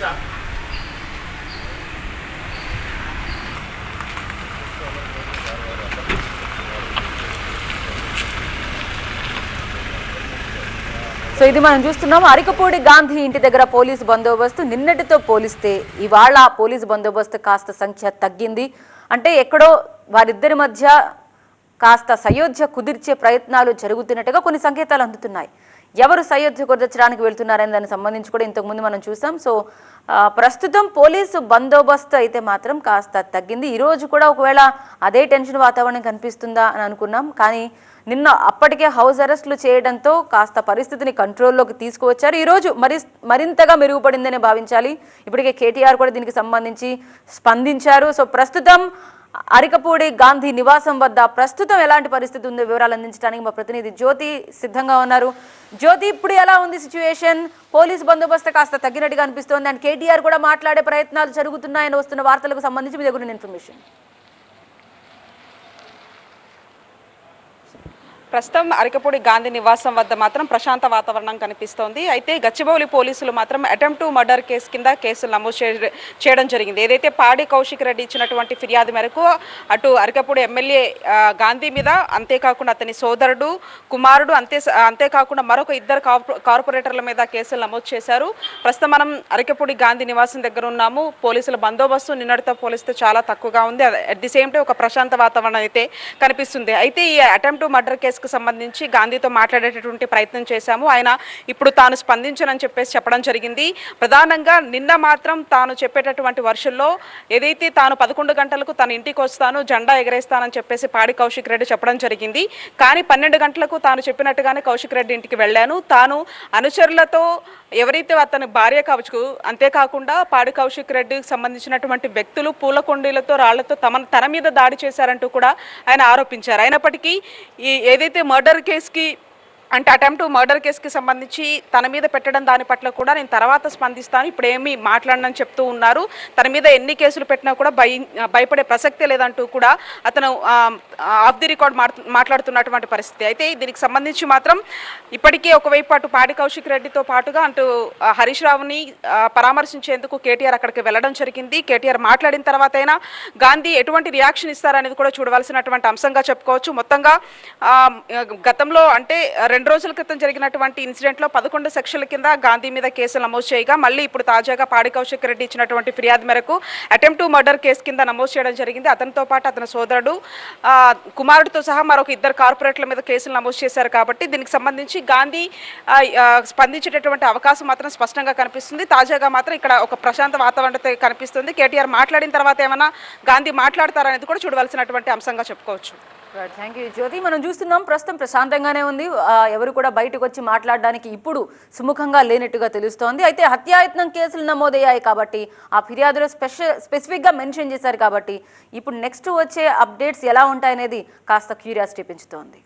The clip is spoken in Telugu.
సో ఇది మనం చూస్తున్నాం అరికపూడి గాంధీ ఇంటి దగ్గర పోలీసు బందోబస్తు. నిన్నటితో పోలిస్తే ఇవాళ పోలీసు బందోబస్తు కాస్త సంఖ్య తగ్గింది. అంటే ఎక్కడో వారిద్దరి మధ్య కాస్త సయోధ్య కుదిర్చే ప్రయత్నాలు జరుగుతున్నట్టుగా కొన్ని సంకేతాలు అందుతున్నాయి. ఎవరు సయోధ్య కుదర్చడానికి వెళ్తున్నారని దానికి సంబంధించి కూడా ఇంతకుముందు మనం చూసాం. సో ప్రస్తుతం పోలీసు బందోబస్తు అయితే మాత్రం కాస్త తగ్గింది. ఈరోజు కూడా ఒకవేళ అదే టెన్షన్ వాతావరణం కనిపిస్తుందా అని అనుకున్నాం. కానీ నిన్న అప్పటికే హౌస్ అరెస్టులు చేయడంతో కాస్త పరిస్థితిని కంట్రోల్లోకి తీసుకువచ్చారు. ఈరోజు మరి మరింతగా మెరుగుపడిందని భావించాలి. ఇప్పటికే కేటీఆర్ కూడా దీనికి సంబంధించి స్పందించారు. సో ప్రస్తుతం అరికపూడి గాంధీ నివాసం వద్ద ప్రస్తుతం ఎలాంటి పరిస్థితి ఉందో వివరాలు అందించడానికి మా ప్రతినిధి జ్యోతి సిద్ధంగా ఉన్నారు. జ్యోతి ఇప్పుడు ఎలా ఉంది సిచ్యువేషన్ పోలీస్ బందోబస్తు కాస్త తగ్గినట్టుగా అనిపిస్తోంది. అండ్ కేటీఆర్ కూడా మాట్లాడే ప్రయత్నాలు జరుగుతున్నాయని వస్తున్న వార్తలకు సంబంధించి మీ దగ్గర ఇన్ఫర్మేషన్ ప్రస్తుతం అరకపూడి గాంధీ నివాసం వద్ద మాత్రం ప్రశాంత వాతావరణం కనిపిస్తోంది. అయితే గచ్చిబౌలి పోలీసులు మాత్రం అటెంప్ట్ టు మర్డర్ కేసు కింద కేసులు నమోదు చేయడం జరిగింది. ఏదైతే పాడి కౌశిక్ రెడ్డి ఇచ్చినటువంటి ఫిర్యాదు మేరకు అటు అరకపూడి ఎమ్మెల్యే గాంధీ మీద అంతేకాకుండా అతని సోదరుడు కుమారుడు అంతే అంతేకాకుండా మరొక ఇద్దరు కార్పొరేటర్ల మీద కేసులు నమోదు చేశారు. ప్రస్తుతం మనం అరకపూడి గాంధీ నివాసం దగ్గర ఉన్నాము. పోలీసుల బందోబస్తు నిన్నటితో పోలిస్తే చాలా తక్కువగా ఉంది. అట్ ది సేమ్ టైం ఒక ప్రశాంత వాతావరణం అయితే కనిపిస్తుంది. అయితే ఈ అటెంప్ట్ మర్డర్ కేసు కేసుకు సంబంధించి గాంధీతో మాట్లాడేటటువంటి ప్రయత్నం చేశాము. ఆయన ఇప్పుడు తాను స్పందించనని చెప్పేసి చెప్పడం జరిగింది. ప్రధానంగా నిన్న మాత్రం తాను చెప్పేటటువంటి వర్షంలో ఏదైతే తాను పదకొండు గంటలకు తన ఇంటికి వస్తాను జెండా ఎగరేస్తానని చెప్పేసి పాడి కౌశిక్ రెడ్డి చెప్పడం జరిగింది. కానీ పన్నెండు గంటలకు తాను చెప్పినట్టుగానే కౌశిక్ రెడ్డి ఇంటికి వెళ్ళాను. తాను అనుచరులతో ఎవరైతే అతని భార్య కావచ్చు అంతేకాకుండా పాడి కౌశిక్ రెడ్డికి సంబంధించినటువంటి వ్యక్తులు పూల కుండీలతో రాళ్ళతో తమ తన మీద దాడి చేశారంటూ కూడా ఆయన ఆరోపించారు. అయినప్పటికీ ఈ ఏదైతే మర్డర్ కేసుకి అంటే అటెంప్ట్ మర్డర్ కేసుకి సంబంధించి తన మీద పెట్టడం దాని పట్ల కూడా నేను తర్వాత స్పందిస్తాను. ఇప్పుడు మాట్లాడనని చెప్తూ ఉన్నారు. తన మీద ఎన్ని కేసులు పెట్టినా కూడా భయ భయపడే ప్రసక్తే లేదంటూ కూడా అతను ఆఫ్ ది రికార్డ్ మాట్లాడుతున్నటువంటి పరిస్థితి. అయితే దీనికి సంబంధించి మాత్రం ఇప్పటికే ఒకవైపు అటు పాడి కౌశిక్ రెడ్డితో పాటుగా అటు హరీష్ రావుని పరామర్శించేందుకు కేటీఆర్ అక్కడికి వెళ్ళడం జరిగింది. కేటీఆర్ మాట్లాడిన తర్వాత అయినా గాంధీ ఎటువంటి రియాక్షన్ ఇస్తారనేది కూడా చూడవలసినటువంటి అంశంగా చెప్పుకోవచ్చు. మొత్తంగా గతంలో అంటే రెండు రోజుల క్రితం జరిగినటువంటి ఇన్సిడెంట్లో పదకొండు సెక్షన్ల కింద గాంధీ మీద కేసులు నమోదు చేయగా మళ్ళీ ఇప్పుడు తాజాగా పాడి కౌశిక్ రెడ్డి ఇచ్చినటువంటి ఫిర్యాదు మేరకు అటెంప్ట్ టు మర్డర్ కేసు కింద నమోదు చేయడం జరిగింది. అతనితో పాటు అతని సోదరుడు కుమారుడితో సహా మరొక ఇద్దరు కార్పొరేట్ల మీద కేసులు నమోదు చేశారు కాబట్టి దీనికి సంబంధించి గాంధీ స్పందించేటటువంటి అవకాశం మాత్రం స్పష్టంగా కనిపిస్తుంది. తాజాగా మాత్రం ఇక్కడ ఒక ప్రశాంత వాతావరణం కనిపిస్తుంది. కేటీఆర్ మాట్లాడిన తర్వాత ఏమైనా గాంధీ మాట్లాడతారనేది కూడా చూడవలసినటువంటి అంశంగా చెప్పుకోవచ్చు. థ్యాంక్ యూ జ్యోతి మనం చూస్తున్నాం ప్రస్తుతం ప్రశాంతంగానే ఉంది. ఎవరు కూడా బయటకు వచ్చి మాట్లాడడానికి ఇప్పుడు సుముఖంగా లేనట్టుగా తెలుస్తోంది. అయితే హత్యాయత్నం కేసులు నమోదయ్యాయి కాబట్టి ఆ ఫిర్యాదులో స్పెషల్ స్పెసిఫిక్గా మెన్షన్ చేశారు కాబట్టి ఇప్పుడు నెక్స్ట్ వచ్చే అప్డేట్స్ ఎలా ఉంటాయనేది కాస్త క్యూరియాసిటీ పెంచుతోంది.